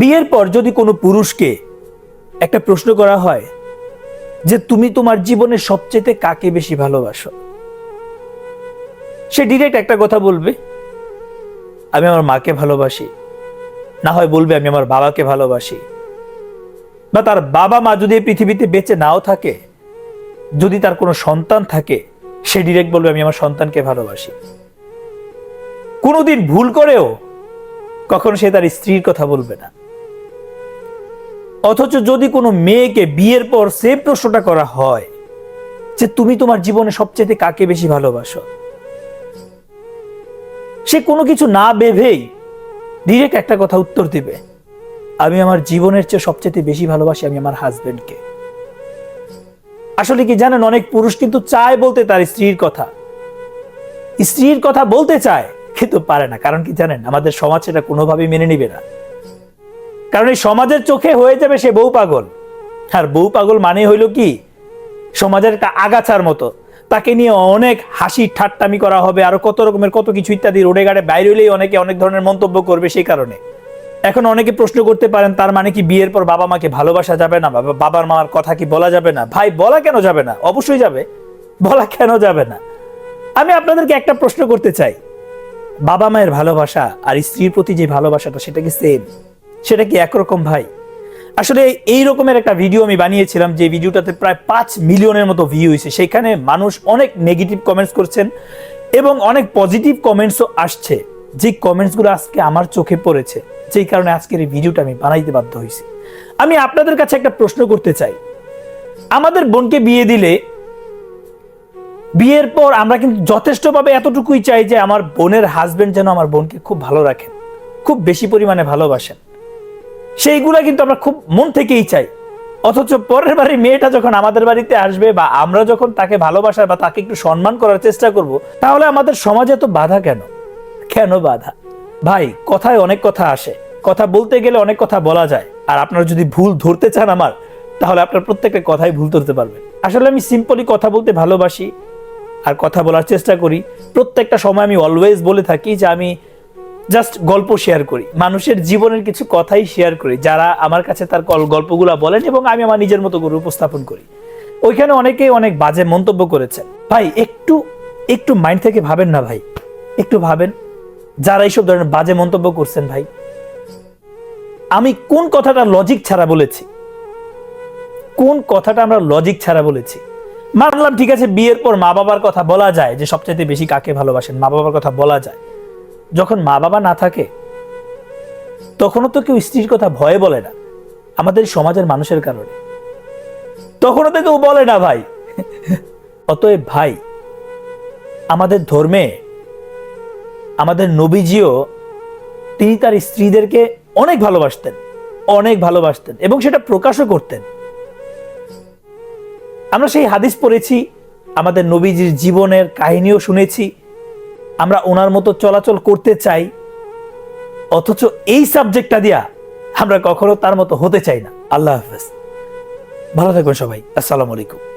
বিয়ের পর যদি কোনো পুরুষকে একটা প্রশ্ন করা হয় যে তুমি তোমার জীবনে সবচেয়ে কাকে বেশি ভালোবাসো? সে ডিরেক্ট একটা কথা বলবে, আমি আমার মাকে ভালোবাসি। না হয় বলবে, আমি আমার বাবাকে ভালোবাসি। বা তার বাবা মা যদি এই পৃথিবীতে বেঁচে নাও থাকে, যদি তার কোনো সন্তান থাকে, সে ডিরেক্ট বলবে, আমি আমার সন্তানকে ভালোবাসি। কোনোদিন ভুল করেও কখনো সে তার স্ত্রীর কথা বলবে না। অথচ যদি কোনো মেয়েকে বিয়ের পর সে প্রশ্নটা করা হয় যে তুমি তোমার জীবনে সবচেয়ে কাকে বেশি ভালোবাসো? সে কোনো কিছু না ভেবেই ডিরেক্ট একটা কথা উত্তর দিবে, আমি আমার জীবনের চেয়ে সবচেয়ে বেশি ভালোবাসি আমি আমার হাজবেন্ডকে আসলে কি জানেন, অনেক পুরুষ কিন্তু চায় বলতে তার স্ত্রীর কথা। স্ত্রীর কথা বলতে চায়, কিন্তু পারে না। কারণ কি জানেন, আমাদের সমাজ সেটা কোনোভাবেই মেনে নিবে না। কারণ এই সমাজের চোখে হয়ে যাবে সে বউ পাগল। আর বউ পাগল মানে হইল কি? সমাজের আগাছার মতো। তাকে নিয়ে অনেক হাসি ঠাট্টামি করা হবে, আরও কত রকমের কত কিছু ইত্যাদি রোডে গাড়ে বাইরে হলেই অনেকে অনেক ধরনের মন্তব্য করবে সেই কারণে। এখন অনেকে প্রশ্ন করতে পারেন, তার মানে কি বিয়ের পর বাবা মাকে ভালোবাসা যাবে না? বাবা বাবার মার কথা কি বলা যাবে না? ভাই, বলা কেন যাবে না? অবশ্যই যাবে। বলা কেন যাবে না? আমি আপনাদেরকে একটা প্রশ্ন করতে চাই। বাবা মায়ের ভালোবাসা আর স্ত্রীর প্রতি যে ভালোবাসাটা, সেটা কি সেম সেটা কি একরকম ভাই? আসলে এই রকমের একটা ভিডিও আমি বানিয়েছিলাম, যে ভিডিওটাতে প্রায় পাঁচ মিলিয়নের মতো ভিউ হয়েছে। সেখানে মানুষ অনেক নেগেটিভ কমেন্টস করছেন এবং অনেক পজিটিভ কমেন্টসও আসছে। যে কমেন্টসগুলো আজকে আমার চোখে পড়েছে, যেই কারণে আজকের এই ভিডিওটা আমি বানাইতে বাধ্য হয়েছি। আমি আপনাদের কাছে একটা প্রশ্ন করতে চাই। আমাদের বোনকে বিয়ে দিলে, বিয়ের পর আমরা কিন্তু যথেষ্টভাবে এতটুকুই চাই যে আমার বোনের হাজবেন্ড যেন আমার বোনকে খুব ভালো রাখেন, খুব বেশি পরিমাণে ভালোবাসেন। সেইগুলা কিন্তু আমরা খুব মন থেকেই চাই। অথচ পরের বাড়ির মেয়েটা যখন আমাদের বাড়িতে আসবে বা আমরা যখন তাকে ভালোবাসার বা তাকে একটু সম্মান করার চেষ্টা করব, তাহলে আমাদের সমাজে তো বাধা কেন? কেন বাধা? ভাই, কথায় অনেক কথা আসে। কথা বলতে গেলে অনেক কথা বলা যায়। আর আপনারা যদি ভুল ধরতে চান আমার, তাহলে আপনার প্রত্যেকটা কথাই ভুল ধরতে পারবেন। আসলে আমি সিম্পলি কথা বলতে ভালোবাসি, আর কথা বলার চেষ্টা করি। প্রত্যেকটা সময় আমি অলওয়েজ বলে থাকি যে আমি জাস্ট গল্প শেয়ার করি। মানুষের জীবনের কিছু কথাই শেয়ার করি, যারা আমার কাছে তার গল- গল্পগুলা বলেন এবং আমি আমার নিজের মতো করে উপস্থাপন করি। ওইখানে অনেকে অনেক বাজে মন্তব্য করেছেন। ভাই, একটু একটু মাইন্ড থেকে ভাবেন না ভাই। একটু ভাবেন। যারা এইসব ধরনের বাজে মন্তব্য করছেন ভাই। আমি কোন কথাটা লজিক ছাড়া বলেছি? কোন কথাটা আমরা লজিক ছাড়া বলেছি? মানলাম ঠিক আছে, বিয়ের পর মা বাবার কথা বলা যায় যে সবচাইতে বেশি কাকে ভালোবাসেন? মা বাবার কথা বলা যায়। যখন মা বাবা না থাকে, তখনও তো কেউ স্ত্রীর কথা ভয়ে বলে না, আমাদের সমাজের মানুষের কারণে। তখনও তো কেউ বলে না ভাই। অতএব ভাই, আমাদের ধর্মে আমাদের নবীজিও তিনি তার স্ত্রীদেরকে অনেক ভালোবাসতেন অনেক ভালোবাসতেন এবং সেটা প্রকাশও করতেন। আমরা সেই হাদিস পড়েছি, আমাদের নবীজির জীবনের কাহিনীও শুনেছি আমরা ওনার মতো চলাচল করতে চাই, অথচ এই সাবজেক্টটা দিয়া আমরা কখনো তার মতো হতে চাই না। আল্লাহ হাফেজ। ভালো থাকবেন সবাই। আসসালামু আলাইকুম।